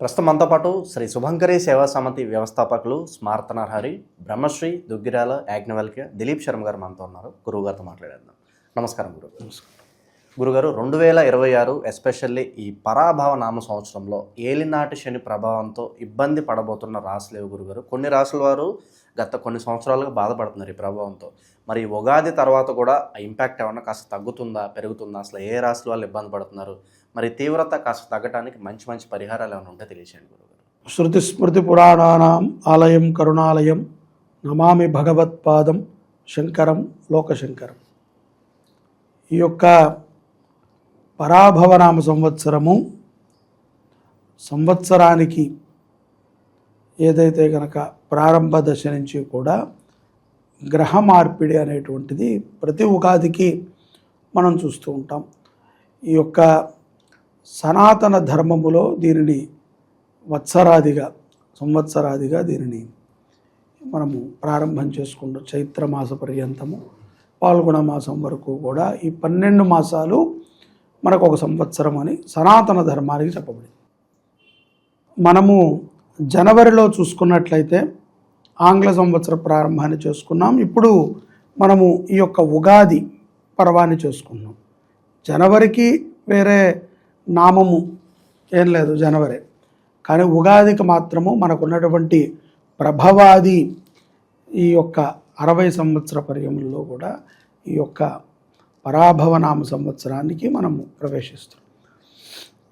ప్రస్తుతం మనతో పాటు శ్రీ శుభంకరి సేవా సమితి వ్యవస్థాపకులు స్మార్త నరహరి బ్రహ్మశ్రీ దుగ్గిరాల యాజ్ఞవల్క్య దిలీప్ శర్మ గారు మనతో ఉన్నారు. గురువు గారితో మాట్లాడేద్దాం. నమస్కారం గురువు గురుగారు రెండు వేల ఇరవై ఆరు ఎస్పెషల్లీ ఈ పరాభవ నామ సంవత్సరంలో ఏలినాటి శని ప్రభావంతో ఇబ్బంది పడబోతున్న రాసులేవు గురుగారు కొన్ని రాసుల వారు గత కొన్ని సంవత్సరాలుగా బాధపడుతున్నారు ఈ ప్రభావంతో. మరి ఉగాది తర్వాత కూడా ఆ ఇంపాక్ట్ ఏమన్నా కాస్త తగ్గుతుందా పెరుగుతుందా? అసలు ఏ రాశుల వాళ్ళు ఇబ్బంది పడుతున్నారు? మరి తీవ్రత కాస్త తగ్గడానికి మంచి మంచి పరిహారాలు ఏమైనా ఉంటే తెలియచేయండి గురుగారు శృతిస్మృతి పురాణానాం ఆలయం కరుణాలయం నమామి భగవత్పాదం శంకరం లోకశంకరం. ఈ యొక్క పరాభవనామ సంవత్సరము సంవత్సరానికి ఏదైతే కనుక ప్రారంభ దశ నుంచి కూడా గ్రహ మార్పిడి అనేటువంటిది ప్రతి ఉగాదికి మనం చూస్తూ ఉంటాం. ఈ యొక్క సనాతన ధర్మములో దీనిని వత్సరాదిగా సంవత్సరాదిగా దీనిని మనము ప్రారంభం చేసుకుంటాం చైత్ర మాస పర్యంతము పాల్గొన మాసం వరకు కూడా ఈ పన్నెండు మాసాలు మనకు ఒక సంవత్సరం అని సనాతన ధర్మానికి చెప్పబడింది. మనము జనవరిలో చూసుకున్నట్లయితే ఆంగ్ల సంవత్సర ప్రారంభాన్ని చేసుకున్నాం. ఇప్పుడు మనము ఈ యొక్క ఉగాది పర్వాన్ని చేసుకున్నాం జనవరికి వేరే నామము ఏం లేదు జనవరి. కానీ ఉగాదికి మాత్రము మనకున్నటువంటి ప్రభవాది ఈ యొక్క అరవై సంవత్సర పర్యములలో కూడా ఈ యొక్క పరాభవనామ సంవత్సరానికి మనము ప్రవేశిస్తాం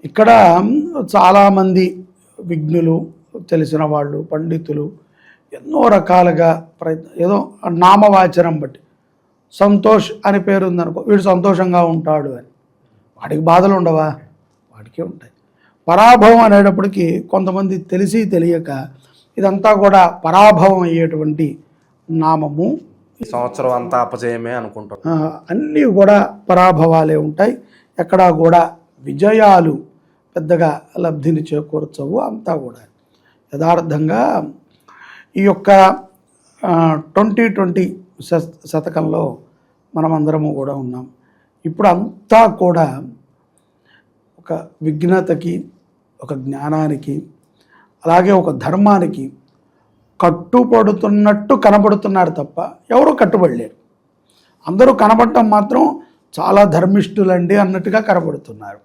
ఇక్కడ చాలామంది విఘ్నులు తెలిసిన వాళ్ళు పండితులు ఎన్నో రకాలుగా ప్రయత్న ఏదో నామవాచనం బట్టి. సంతోష్ అని పేరు ఉందనుకో వీడు సంతోషంగా ఉంటాడు అని. వాడికి బాధలు ఉండవా? వాడికే ఉంటాయి. పరాభవం అనేటప్పటికీ కొంతమంది తెలిసి తెలియక ఇదంతా కూడా పరాభవం అయ్యేటువంటి నామము. ఈ సంవత్సరం అంతా అపజయమే అనుకుంటాం. అన్నీ కూడా పరాభవాలే ఉంటాయి. ఎక్కడా కూడా విజయాలు పెద్దగా లబ్ధిని చేకూర్చవు అంతా కూడా. యథార్థంగా ఈ యొక్క ట్వంటీ ట్వంటీ శతకంలో మనమందరము కూడా ఉన్నాం. ఇప్పుడు అంతా కూడా ఒక విఘ్నతకి ఒక జ్ఞానానికి అలాగే ఒక ధర్మానికి కట్టుపడుతున్నట్టు కనబడుతున్నారు తప్ప ఎవరు కట్టుబడలేరు. అందరూ కనబడటం మాత్రం చాలా ధర్మిష్ఠులండి అన్నట్టుగా కనబడుతున్నారు.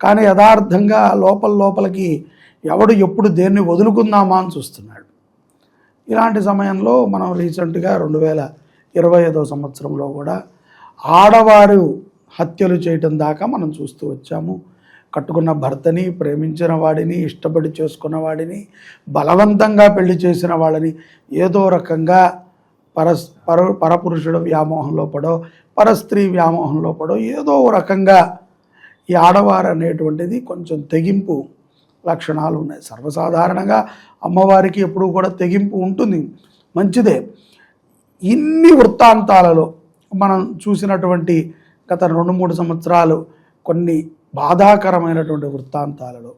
కానీ యథార్థంగా లోపల లోపలికి ఎవడు ఎప్పుడు దేన్ని వదులుకుందామా అని చూస్తున్నాడు. ఇలాంటి సమయంలో మనం రీసెంట్గా రెండు వేల ఇరవై ఐదో సంవత్సరంలో కూడా ఆడవారు హత్యలు చేయటం దాకా మనం చూస్తూ వచ్చాము. కట్టుకున్న భర్తని ప్రేమించిన వాడిని ఇష్టపడి చేసుకున్న వాడిని బలవంతంగా పెళ్ళి చేసిన వాళ్ళని ఏదో రకంగా పరస్ పర పరపురుషుడు వ్యామోహంలో పడో పరస్త్రీ వ్యామోహంలో పడో ఏదో రకంగా ఈ ఆడవారు అనేటువంటిది కొంచెం తెగింపు లక్షణాలు ఉన్నాయి. సర్వసాధారణంగా అమ్మవారికి ఎప్పుడూ కూడా తెగింపు ఉంటుంది. మంచిదే. ఇన్ని వృత్తాంతాలలో మనం చూసినటువంటి గత రెండు మూడు సంవత్సరాలు కొన్ని బాధాకరమైనటువంటి వృత్తాంతాలలో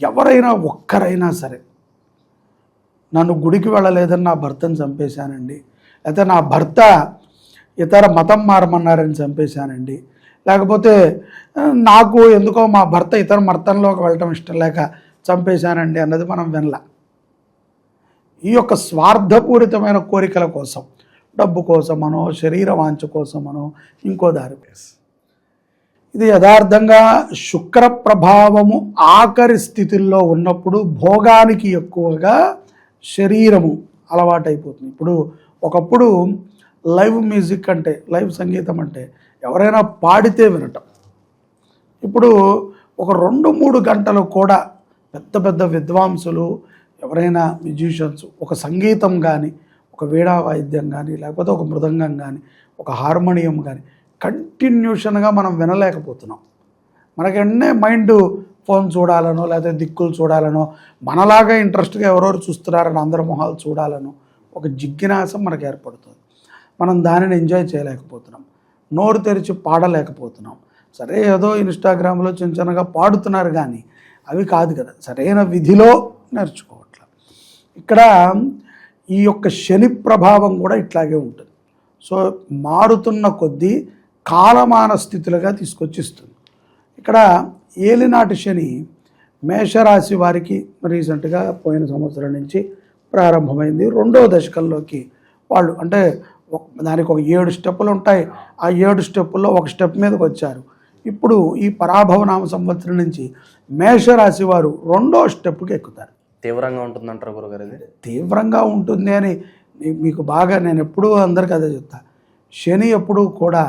ఎవరైనా ఒక్కరైనా సరే నన్ను గుడికి వెళ్ళలేదని నా భర్తను చంపేశానండి. లేకపోతే నా భర్త ఇతర మతం మారమన్నారని చంపేశానండి. లేకపోతే నాకు ఎందుకో మా భర్త ఇతర మతంలోకి వెళ్ళటం ఇష్టం లేక చంపేశానండి అన్నది మనం వినలా. ఈ యొక్క స్వార్థపూరితమైన కోరికల కోసం డబ్బు కోసమనో శరీర వాంఛ కోసమనో ఇంకో దారి. ఇది యథార్థంగా శుక్ర ప్రభావము ఆఖరి స్థితిలో ఉన్నప్పుడు భోగానికి ఎక్కువగా శరీరము అలవాటైపోతుంది. ఇప్పుడు ఒకప్పుడు లైవ్ మ్యూజిక్ అంటే లైవ్ సంగీతం అంటే ఎవరైనా పాడితే వినటం. ఇప్పుడు ఒక రెండు మూడు గంటలు కూడా పెద్ద పెద్ద విద్వాంసులు ఎవరైనా మ్యూజిషియన్స్ ఒక సంగీతం కానీ ఒక వీణా వాయిద్యం కానీ లేకపోతే ఒక మృదంగం కానీ ఒక హార్మోనియం కానీ కంటిన్యూషన్గా మనం వినలేకపోతున్నాం. మనకి వెంటనే మైండ్ ఫోన్ చూడాలనో లేకపోతే దిక్కులు చూడాలనో మనలాగా ఇంట్రెస్ట్గా ఎవరెవరు చూస్తున్నారని అందరి మొహాలు చూడాలనో ఒక జిజ్ఞాసం మనకు ఏర్పడుతుంది. మనం దానిని ఎంజాయ్ చేయలేకపోతున్నాం. నోరు తెరిచి పాడలేకపోతున్నాం. సరే ఏదో ఇన్స్టాగ్రామ్లో చిన్న చిన్నగా పాడుతున్నారు కానీ అవి కాదు కదా. సరైన విధిలో నేర్చుకోవట్ల. ఇక్కడ ఈ యొక్క శని ప్రభావం కూడా ఇట్లాగే ఉంటుంది. సో మారుతున్న కొద్దీ కాలమాన స్థితులుగా తీసుకొచ్చిస్తుంది. ఇక్కడ ఏలినాటి శని మేషరాశి వారికి రీసెంట్గా పోయిన సంవత్సరం నుంచి ప్రారంభమైంది. రెండవ దశకంలోకి వాళ్ళు అంటే దానికి ఒక ఏడు స్టెప్పులు ఉంటాయి. ఆ ఏడు స్టెప్పుల్లో ఒక స్టెప్ మీదకి వచ్చారు. ఇప్పుడు ఈ పరాభవనామ సంవత్సరం నుంచి మేషరాశి వారు రెండో స్టెప్కి ఎక్కుతారు. తీవ్రంగా ఉంటుందంటారు గురుగారు తీవ్రంగా ఉంటుంది అని మీకు బాగా నేను ఎప్పుడూ అందరికీ అదే చెప్తా. శని ఎప్పుడూ కూడా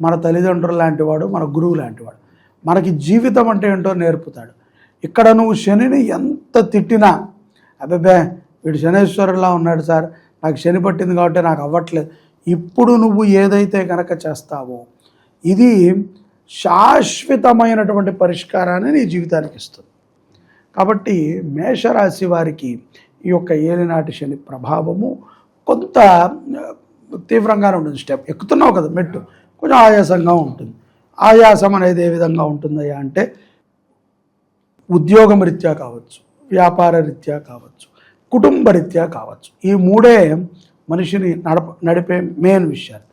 మన తల్లిదండ్రులు లాంటివాడు మన గురువు లాంటివాడు మనకి జీవితం అంటే ఏంటో నేర్పుతాడు. ఇక్కడ నువ్వు శనిని ఎంత తిట్టినా అబ్బాబే వీడు శనేశ్వరులా ఉన్నాడు సార్ నాకు శని పట్టింది కాబట్టి నాకు అవ్వట్లేదు. ఇప్పుడు నువ్వు ఏదైతే కనుక చేస్తావో ఇది శాశ్వతమైనటువంటి పరిష్కారాన్ని నీ జీవితానికి ఇస్తుంది. కాబట్టి మేషరాశి వారికి ఈ యొక్క ఏలినాటి శని ప్రభావము కొంత తీవ్రంగానే ఉంటుంది. స్టెప్ ఎక్కుతున్నావు కదా మెట్టు. కొంచెం ఆయాసంగా ఉంటుంది. ఆయాసం అనేది ఏ విధంగా ఉంటుందయ్యా అంటే ఉద్యోగం రీత్యా కావచ్చు వ్యాపార రీత్యా కావచ్చు కుటుంబ రీత్యా కావచ్చు. ఈ మూడే మనిషిని నడప నడిపే మెయిన్ విషయాలు.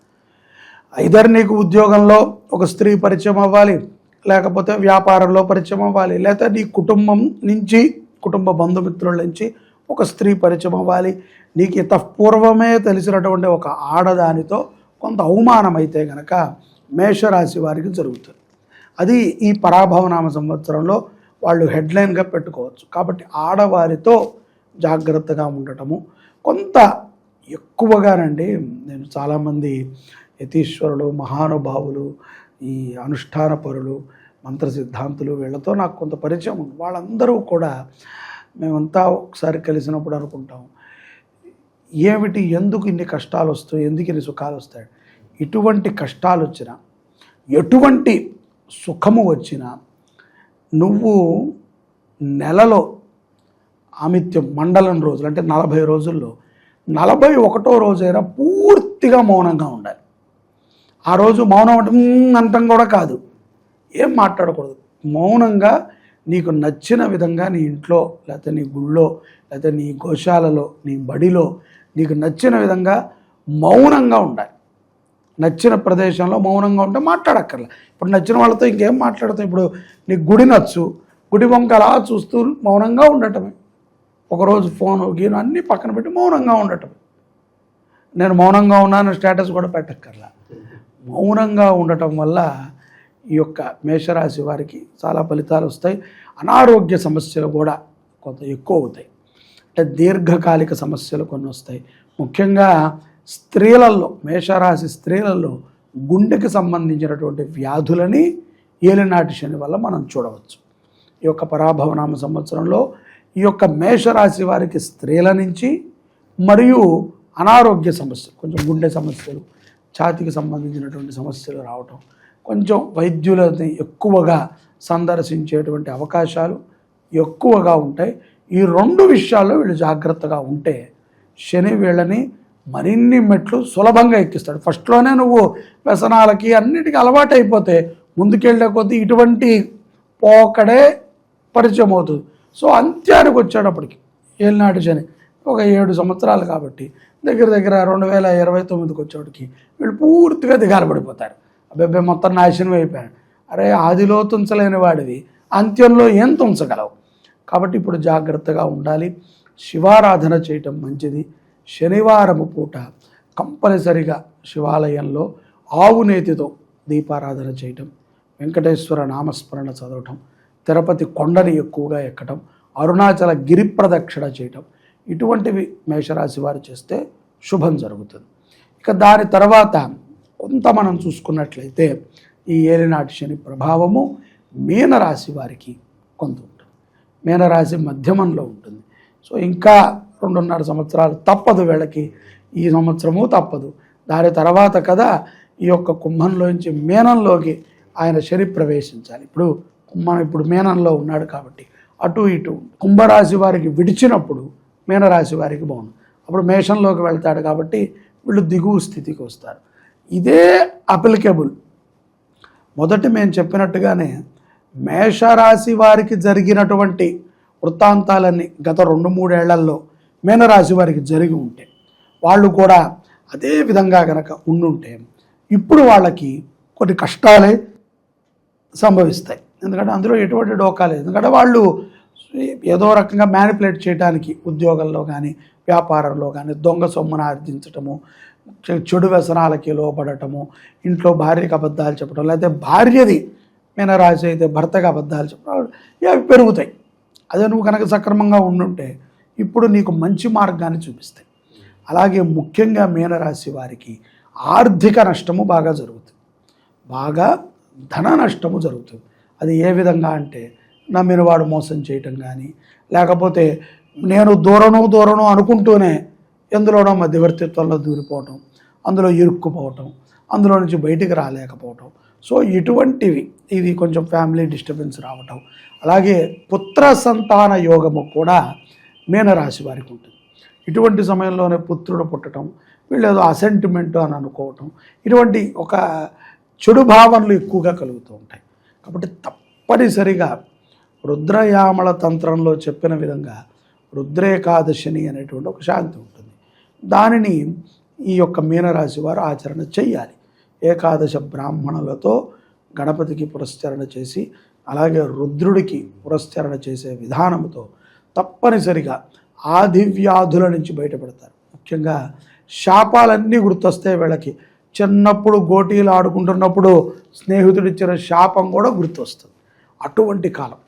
ఐదర్ నీకు ఉద్యోగంలో ఒక స్త్రీ పరిచయం అవ్వాలి లేకపోతే వ్యాపారంలో పరిచయం అవ్వాలి లేకపోతే నీ కుటుంబం నుంచి కుటుంబ బంధుమిత్రుల నుంచి ఒక స్త్రీ పరిచయం అవ్వాలి. నీకు ఇతపూర్వమే తెలిసినటువంటి ఒక ఆడదానితో కొంత అవమానం అయితే గనక మేషరాశి వారికి జరుగుతుంది. అది ఈ పరాభవనామ సంవత్సరంలో వాళ్ళు హెడ్లైన్గా పెట్టుకోవచ్చు. కాబట్టి ఆడవారితో జాగ్రత్తగా ఉండటము. కొంత ఎక్కువగానండి నేను చాలామంది యతీశ్వరులు మహానుభావులు ఈ అనుష్ఠాన పరులు మంత్ర సిద్ధాంతులు వీళ్ళతో నాకు కొంత పరిచయం ఉంది. వాళ్ళందరూ కూడా మేమంతా ఒకసారి కలిసినప్పుడు అనుకుంటాం ఏమిటి ఎందుకు ఇన్ని కష్టాలు వస్తాయి ఎందుకు ఇన్ని సుఖాలు వస్తాయి? ఇటువంటి కష్టాలు వచ్చినా ఎటువంటి సుఖము వచ్చినా నువ్వు నెలలో ఆమిత్యం మండలం రోజులు అంటే నలభై రోజుల్లో నలభై ఒకటో రోజైనా పూర్తిగా మౌనంగా ఉండాలి. ఆ రోజు మౌనం అంటే అంతం కూడా కాదు. ఏం మాట్లాడకూడదు. మౌనంగా నీకు నచ్చిన విధంగా నీ ఇంట్లో లేకపోతే నీ గుళ్ళో లేకపోతే నీ గోశాలలో నీ బడిలో నీకు నచ్చిన విధంగా మౌనంగా ఉండాలి. నచ్చిన ప్రదేశంలో మౌనంగా ఉంటే మాట్లాడక్కర్లే. ఇప్పుడు నచ్చిన వాళ్ళతో ఇంకేం మాట్లాడతాం ఇప్పుడు నీకు గుడి నచ్చు గుడి వంక అలా చూస్తూ మౌనంగా ఉండటమే. ఒకరోజు ఫోను గీను అన్నీ పక్కన పెట్టి మౌనంగా ఉండటం. నేను మౌనంగా ఉన్నాను స్టేటస్ కూడా పెట్టక్కర్లా. మౌనంగా ఉండటం వల్ల ఈ యొక్క మేషరాశి వారికి చాలా ఫలితాలు వస్తాయి. అనారోగ్య సమస్యలు కూడా కొంత ఎక్కువ అవుతాయి. అంటే దీర్ఘకాలిక సమస్యలు కొన్ని వస్తాయి. ముఖ్యంగా స్త్రీలలో మేషరాశి స్త్రీలలో గుండెకి సంబంధించినటువంటి వ్యాధులని ఏలినాటి శని వల్ల మనం చూడవచ్చు. ఈ యొక్క పరాభవనామ సంవత్సరంలో ఈ యొక్క మేషరాశి వారికి స్త్రీల నుంచి మరియు అనారోగ్య సమస్యలు కొంచెం గుండె సమస్యలు ఛాతికి సంబంధించినటువంటి సమస్యలు రావటం కొంచెం వైద్యులని ఎక్కువగా సందర్శించేటువంటి అవకాశాలు ఎక్కువగా ఉంటాయి. ఈ రెండు విషయాల్లో వీళ్ళు జాగ్రత్తగా ఉంటే శని వీళ్ళని మరిన్ని మెట్లు సులభంగా ఎక్కిస్తాడు. ఫస్ట్లోనే నువ్వు వ్యసనాలకి అన్నిటికీ అలవాటు అయిపోతే ముందుకెళ్ళే కొద్దీ ఇటువంటి పోకడే పరిచయం అవుతుంది సో అంత్యానికి వచ్చేటప్పటికి ఏలినాటి శని ఒక ఏడు సంవత్సరాలు కాబట్టి దగ్గర దగ్గర రెండు వేల ఇరవై తొమ్మిదికి వచ్చేటికి వీళ్ళు పూర్తిగా దిగాలు పడిపోతారు. అబ్బాయి మొత్తం నాశనం అయిపోయాడు అరే ఆదిలో తుంచలేని వాడివి. అంత్యంలో ఏం తుంచగలవు? కాబట్టి ఇప్పుడు జాగ్రత్తగా ఉండాలి. శివారాధన చేయటం మంచిది. శనివారము పూట కంపల్సరిగా శివాలయంలో ఆవు నేతితో దీపారాధన చేయటం వెంకటేశ్వర నామస్మరణ చదవటం తిరుపతి కొండని ఎక్కువగా ఎక్కటం అరుణాచల గిరి ప్రదక్షిణ చేయటం ఇటువంటివి మేషరాశి వారు చేస్తే శుభం జరుగుతుంది. ఇక దాని తర్వాత కొంత మనం చూసుకున్నట్లయితే ఈ ఏలినాటి శని ప్రభావము మీనరాశి వారికి కొంత ఉంటుంది. మీనరాశి మధ్యమంలో ఉంటుంది. సో ఇంకా రెండున్నర సంవత్సరాలు తప్పదు వీళ్ళకి. ఈ సంవత్సరము తప్పదు. దాని తర్వాత కదా ఈ యొక్క కుంభంలోంచి మీనంలోకి ఆయన శని ప్రవేశించాలి. ఇప్పుడు మనం ఇప్పుడు మీనంలో ఉన్నాడు కాబట్టి అటు ఇటు కుంభరాశి వారికి విడిచినప్పుడు మీనరాశి వారికి బాగుంది. అప్పుడు మేషంలోకి వెళ్తాడు కాబట్టి వీళ్ళు దిగువ స్థితికి వస్తారు. ఇదే అప్లికేబుల్ మొదటి మేము చెప్పినట్టుగానే మేషరాశి వారికి జరిగినటువంటి వృత్తాంతాలన్నీ గత రెండు మూడేళ్ళలో మీనరాశి వారికి జరిగి ఉంటే వాళ్ళు కూడా అదే విధంగా కనుక ఉండుంటే ఇప్పుడు వాళ్ళకి కొన్ని కష్టాలే సంభవిస్తాయి. ఎందుకంటే అందులో ఎటువంటి డోకా లేదు. ఎందుకంటే వాళ్ళు ఏదో రకంగా మ్యానిపులేట్ చేయడానికి ఉద్యోగంలో కానీ వ్యాపారంలో కానీ దొంగ సొమ్మును ఆర్జించటము చె- చెడు వ్యసనాలకి లోపడటము ఇంట్లో భార్యకు అబద్ధాలు చెప్పడం లేకపోతే భార్యది మీనరాశి అయితే భర్తగా అబద్ధాలు చెప్పడం ఇవి అవి పెరుగుతాయి. అదే నువ్వు కనుక సక్రమంగా ఉండుంటే ఇప్పుడు నీకు మంచి మార్గాన్ని చూపిస్తాయి. అలాగే ముఖ్యంగా మీనరాశి వారికి ఆర్థిక నష్టము బాగా జరుగుతుంది. బాగా ధన నష్టము జరుగుతుంది. అది ఏ విధంగా అంటే నమ్మిన వాడు మోసం చేయటం కానీ లేకపోతే నేను దూరను దూరను అనుకుంటూనే ఎందులోనో మధ్యవర్తిత్వంలో దూరిపోవటం అందులో ఇరుక్కుపోవటం అందులో నుంచి బయటికి రాలేకపోవటం. సో ఇటువంటివి ఇది కొంచెం ఫ్యామిలీ డిస్టర్బెన్స్ రావటం. అలాగే పుత్ర సంతాన యోగము కూడా మీనరాశి వారికి ఉంటుంది. ఇటువంటి సమయంలోనే పుత్రుడు పుట్టడం వీళ్ళేదో ఏదో అసెంటిమెంట్ అని అనుకోవటం ఇటువంటి ఒక చెడు భావనలు ఎక్కువగా కలుగుతూ ఉంటాయి. కాబట్టి తప్పనిసరిగా రుద్రయామల తంత్రంలో చెప్పిన విధంగా రుద్రేకాదశిని అనేటువంటి ఒక శాంతి ఉంటుంది. దానిని ఈ యొక్క మీనరాశి వారు ఆచరణ చెయ్యాలి. ఏకాదశ బ్రాహ్మణులతో గణపతికి పురస్చరణ చేసి అలాగే రుద్రుడికి పురస్చరణ చేసే విధానంతో తప్పనిసరిగా ఆదివ్యాధుల నుంచి బయటపడతారు. ముఖ్యంగా శాపాలన్నీ గుర్తొస్తాయి వీళ్ళకి చిన్నప్పుడు గోటీలు ఆడుకుంటున్నప్పుడు స్నేహితుడిచ్చిన శాపం కూడా గుర్తొస్తుంది. అటువంటి కాలం.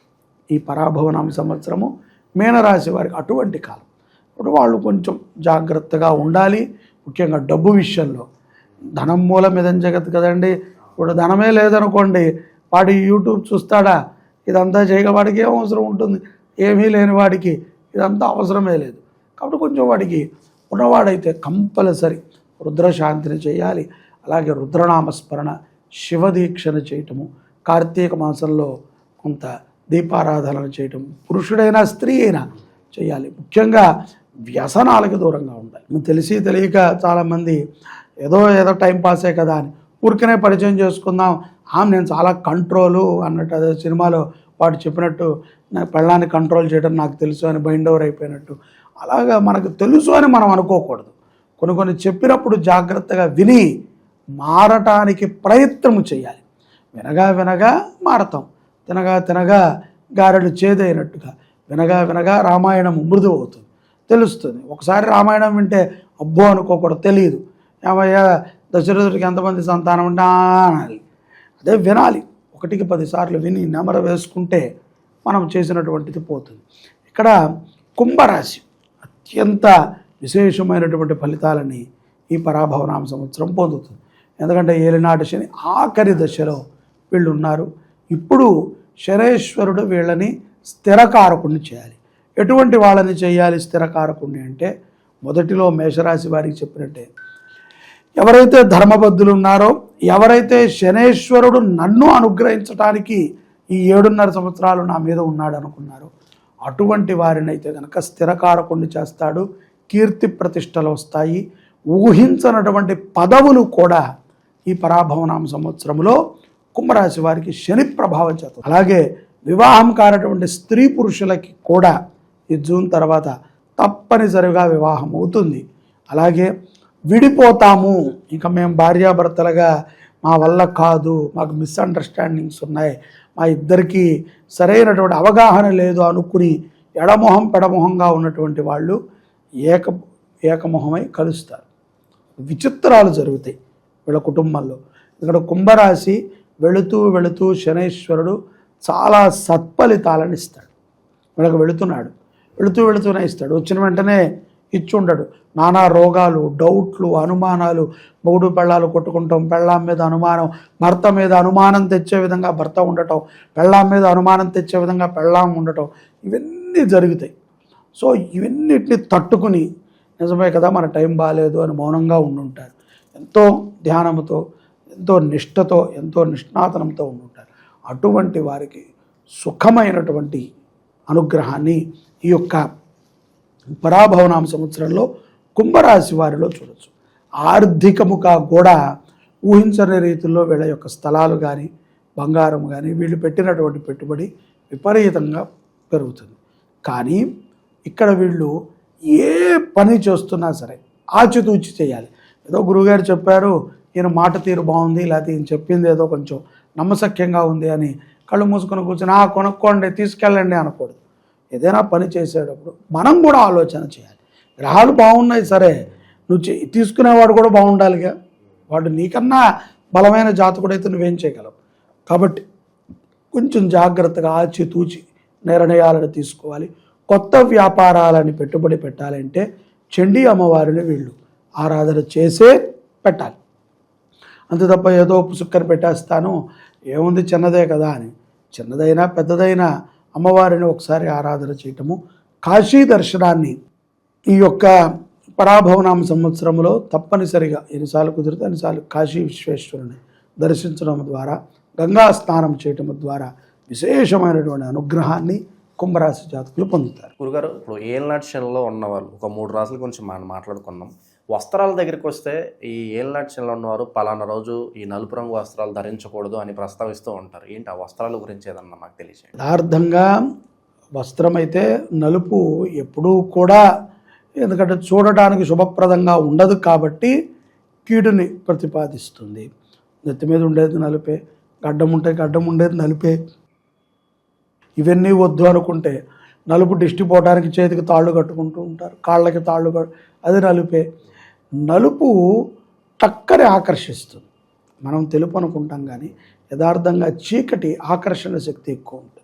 ఈ పరాభవనామ సంవత్సరము మీనరాశి వారికి అటువంటి కాలం. ఇప్పుడు వాళ్ళు కొంచెం జాగ్రత్తగా ఉండాలి. ముఖ్యంగా డబ్బు విషయంలో. ధనం మూలం ఇదని జగత్ కదండి. ఇప్పుడు ధనమే లేదనుకోండి వాడి యూట్యూబ్ చూస్తాడా? ఇదంతా చేయగా వాడికి ఏం అవసరం ఉంటుంది? ఏమీ లేని వాడికి ఇదంతా అవసరమే లేదు. కాబట్టి కొంచెం వాడికి ఉన్నవాడైతే కంపల్సరీ రుద్రశాంతిని చేయాలి. అలాగే రుద్రనామస్మరణ శివదీక్షను చేయటము కార్తీక మాసంలో కొంత దీపారాధనలు చేయటం పురుషుడైనా స్త్రీ అయినా చేయాలి. ముఖ్యంగా వ్యసనాలకు దూరంగా ఉండాలి. తెలిసి తెలియక చాలామంది ఏదో ఏదో టైం పాసే కదా అని ఊరికనే పరిచయం చేసుకుందాం. ఆమె నేను చాలా కంట్రోలు అన్నట్టు అదే సినిమాలో వాడు చెప్పినట్టు నా పెళ్ళాన్ని కంట్రోల్ చేయడం నాకు తెలుసు అని బైండ్ ఓవర్ అయిపోయినట్టు. అలాగా మనకు తెలుసు అని మనం అనుకోకూడదు. కొన్ని కొన్ని చెప్పినప్పుడు జాగ్రత్తగా విని మారటానికి ప్రయత్నము చేయాలి. వినగా వినగా మారతాం. తినగా తినగా గారెలు చేదైనట్టుగా. వినగా వినగా రామాయణం మృదు అవుతుంది తెలుస్తుంది. ఒకసారి రామాయణం వింటే అబ్బో అనుకోకూడదు తెలియదు ఏమయ్యా దశరథుడికి ఎంతమంది సంతానం ఉంటే అనాలి. అదే వినాలి. ఒకటికి పదిసార్లు విని నెమర వేసుకుంటే మనం చేసినటువంటిది పోతుంది. ఇక్కడ కుంభరాశి అత్యంత విశేషమైనటువంటి ఫలితాలని ఈ పరాభవనామ సంవత్సరం పొందుతుంది. ఎందుకంటే ఏలినాటి శని ఆఖరి దశలో వీళ్ళు ఉన్నారు ఇప్పుడు శరేశ్వరుడు వీళ్ళని స్థిరకారకుణ్ణి చేయాలి. ఎటువంటి వాళ్ళని చేయాలి స్థిరకారకుణ్ణి అంటే మొదటిలో మేషరాశి వారికి చెప్పినట్టే ఎవరైతే ధర్మబద్ధులు ఉన్నారో ఎవరైతే శనేశ్వరుడు నన్ను అనుగ్రహించటానికి ఈ ఏడున్నర సంవత్సరాలు నా మీద ఉన్నాడు అనుకున్నారో అటువంటి వారినైతే కనుక స్థిరకారకుణ్ణి చేస్తాడు. కీర్తి ప్రతిష్టలు వస్తాయి. ఊహించనటువంటి పదవులు కూడా ఈ పరాభవనామ సంవత్సరంలో కుంభరాశి వారికి శని ప్రభావం చేత అలాగే వివాహం కానటువంటి స్త్రీ పురుషులకి కూడా ఈ జూన్ తర్వాత తప్పనిసరిగా వివాహం అవుతుంది. అలాగే విడిపోతాము. ఇంకా మేము భార్యాభర్తలుగా మా వల్ల కాదు మాకు మిస్అండర్స్టాండింగ్స్ ఉన్నాయి. మా ఇద్దరికీ సరైనటువంటి అవగాహన లేదు అనుకుని ఎడమొహం పెడమొహంగా ఉన్నటువంటి వాళ్ళు ఏక ఏకమొహమై కలుస్తారు. విచిత్రాలు జరుగుతాయి వీళ్ళ కుటుంబంలో. ఇక్కడ కుంభరాశి వెళుతూ వెళుతూ శనేశ్వరుడు చాలా సత్ఫలితాలను ఇస్తాడు. వీళ్ళకి వెళుతున్నాడు. వెళుతూ వెళుతూనే ఇస్తాడు. వచ్చిన వెంటనే ఇచ్చి ఉండడు నానా రోగాలు డౌట్లు అనుమానాలు మూడు పెళ్ళాలు కొట్టుకుంటాం పెళ్ళాం మీద అనుమానం భర్త మీద అనుమానం తెచ్చే విధంగా భర్త ఉండటం పెళ్ళాం మీద అనుమానం తెచ్చే విధంగా పెళ్ళాం ఉండటం ఇవన్నీ జరుగుతాయి. సో ఇవన్నిటిని తట్టుకుని నిజమే కదా మన టైం బాగాలేదు అని మౌనంగా ఉండుంటారు. ఎంతో ధ్యానంతో ఎంతో నిష్ఠతో ఎంతో నిష్ణాతనంతో ఉండుంటారు. అటువంటి వారికి సుఖమైనటువంటి అనుగ్రహాన్ని ఈ యొక్క పరాభవనామ సంవత్సరంలో కుంభరాశి వారిలో చూడొచ్చు. ఆర్థికముగా కూడా ఊహించని రీతిలో వీళ్ళ యొక్క స్థలాలు కానీ బంగారం కానీ వీళ్ళు పెట్టినటువంటి పెట్టుబడి విపరీతంగా పెరుగుతుంది. కానీ ఇక్కడ వీళ్ళు ఏ పని చేస్తున్నా సరే ఆచితూచి చేయాలి. ఏదో గురువుగారు చెప్పారు ఈయన మాట తీరు బాగుంది లేకపోతే ఈయన చెప్పింది ఏదో కొంచెం నమ్మశక్యంగా ఉంది అని కళ్ళు మూసుకొని కూర్చొని ఆ కొనుక్కోండి తీసుకెళ్ళండి అనకూడదు. ఏదైనా పని చేసేటప్పుడు మనం కూడా ఆలోచన చేయాలి. గ్రహాలు బాగున్నాయి సరే నువ్వు తీసుకునేవాడు కూడా బాగుండాలిగా. వాడు నీకన్నా బలమైన జాతకుడైతే నువ్వేం చేయగలవు. కాబట్టి కొంచెం జాగ్రత్తగా ఆచితూచి నిర్ణయాలను తీసుకోవాలి. కొత్త వ్యాపారాలని పెట్టుబడి పెట్టాలంటే చండీ అమ్మవారిని వీళ్ళు ఆరాధన చేసే పెట్టాలి. అంతే తప్ప ఏదో పుసుక్కని పెట్టేస్తాను ఏముంది చిన్నదే కదా అని. చిన్నదైనా పెద్దదైనా అమ్మవారిని ఒకసారి ఆరాధన చేయటము కాశీ దర్శనాన్ని ఈ యొక్క పరాభవనామ సంవత్సరంలో తప్పనిసరిగా ఎన్నిసార్లు కుదిరితే అన్నిసార్లు కాశీ విశ్వేశ్వరుని దర్శించడం ద్వారా గంగా స్నానం చేయటం ద్వారా విశేషమైనటువంటి అనుగ్రహాన్ని కుంభరాశి జాతకులు పొందుతారు. గురుగారు ఇప్పుడు ఏల్నాటి శనిలో ఉన్నవాళ్ళు ఒక మూడు రాసుల గురించి మనం మాట్లాడుకున్నాం వస్త్రాల దగ్గరికి వస్తే ఈ ఏల్నాటి శనిలో ఉన్నవారు పలానా రోజు ఈ నలుపు రంగు వస్త్రాలు ధరించకూడదు అని ప్రస్తావిస్తూ ఉంటారు. ఏంటి ఆ వస్త్రాల గురించి ఏదన్నా మాకు తెలియజేయండి యథార్థంగా వస్త్రమైతే నలుపు ఎప్పుడూ కూడా ఎందుకంటే చూడటానికి శుభప్రదంగా ఉండదు కాబట్టి కీడుని ప్రతిపాదిస్తుంది. నెత్తి మీద ఉండేది నలుపే గడ్డం ఉంటే గడ్డం ఉండేది నలుపే ఇవన్నీ వద్దు అనుకుంటే నలుపు దిష్టి పోవడానికి చేతికి తాళ్ళు కట్టుకుంటూ ఉంటారు. కాళ్ళకి తాళ్ళు కట్టు అది నలుపే. నలుపు టక్కని ఆకర్షిస్తుంది. మనం తెలుపు అనుకుంటాం కానీ యథార్థంగా చీకటి ఆకర్షణ శక్తి ఎక్కువ ఉంటుంది.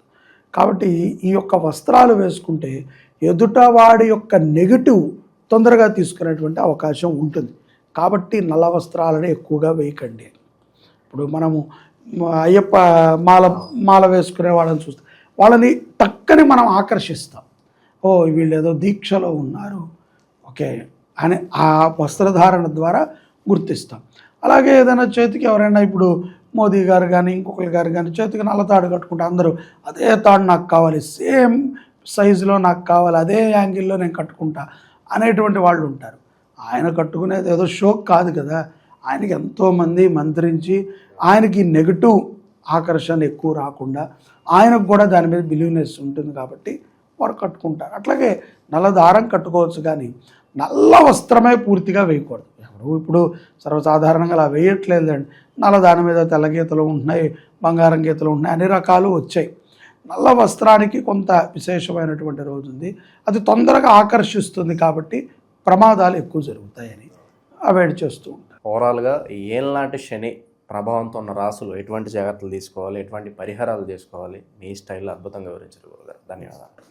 కాబట్టి ఈ యొక్క వస్త్రాలు వేసుకుంటే ఎదుటవాడి యొక్క నెగిటివ్ తొందరగా తీసుకునేటువంటి అవకాశం ఉంటుంది. కాబట్టి నల్ల వస్త్రాలను ఎక్కువగా వేయకండి. ఇప్పుడు మనము అయ్యప్ప మాల మాల వేసుకునే వాళ్ళని చూస్తాం వాళ్ళని టక్కని మనం ఆకర్షిస్తాం. ఓ వీళ్ళు ఏదో దీక్షలో ఉన్నారు. ఓకే. అని ఆ వస్త్రధారణ ద్వారా గుర్తిస్తాం. అలాగే ఏదైనా చేతికి ఎవరైనా ఇప్పుడు మోదీ గారు కానీ ఇంకొకరి గారు కానీ చేతికి నల్ల తాడు కట్టుకుంటే అందరూ అదే తాడు నాకు కావాలి సేమ్ సైజులో నాకు కావాలి అదే యాంగిల్లో నేను కట్టుకుంటా అనేటువంటి వాళ్ళు ఉంటారు. ఆయన కట్టుకునేది ఏదో షోక్ కాదు కదా. ఆయనకి ఎంతోమంది మంత్రించి ఆయనకి నెగటివ్ ఆకర్షణ ఎక్కువ రాకుండా ఆయనకు కూడా దాని మీద బిలీవ్నెస్ ఉంటుంది కాబట్టి వాడు కట్టుకుంటారు. అట్లాగే నల్ల దారం కట్టుకోవచ్చు కానీ నల్ల వస్త్రమే పూర్తిగా వేయకూడదు. ఎవరు ఇప్పుడు సర్వసాధారణంగా అలా వేయట్లేదండి నల్ల దాని మీద తెల్ల గీతలు ఉంటున్నాయి బంగారం గీతలు ఉంటున్నాయి అన్ని రకాలు వచ్చాయి. నల్ల వస్త్రానికి కొంత విశేషమైనటువంటి రోజు ఉంది. అది తొందరగా ఆకర్షిస్తుంది కాబట్టి ప్రమాదాలు ఎక్కువ జరుగుతాయని అవాయిడ్ చేస్తూ ఉంటారు. ఓవరాల్గా ఏళ్ళ లాంటి శని ప్రభావంతో ఉన్న రాసులు ఎటువంటి జాగ్రత్తలు తీసుకోవాలి? ఎటువంటి పరిహారాలు చేసుకోవాలి మీ స్టైల్లో అద్భుతంగా వివరించారు గురుగారు. ధన్యవాదాలు.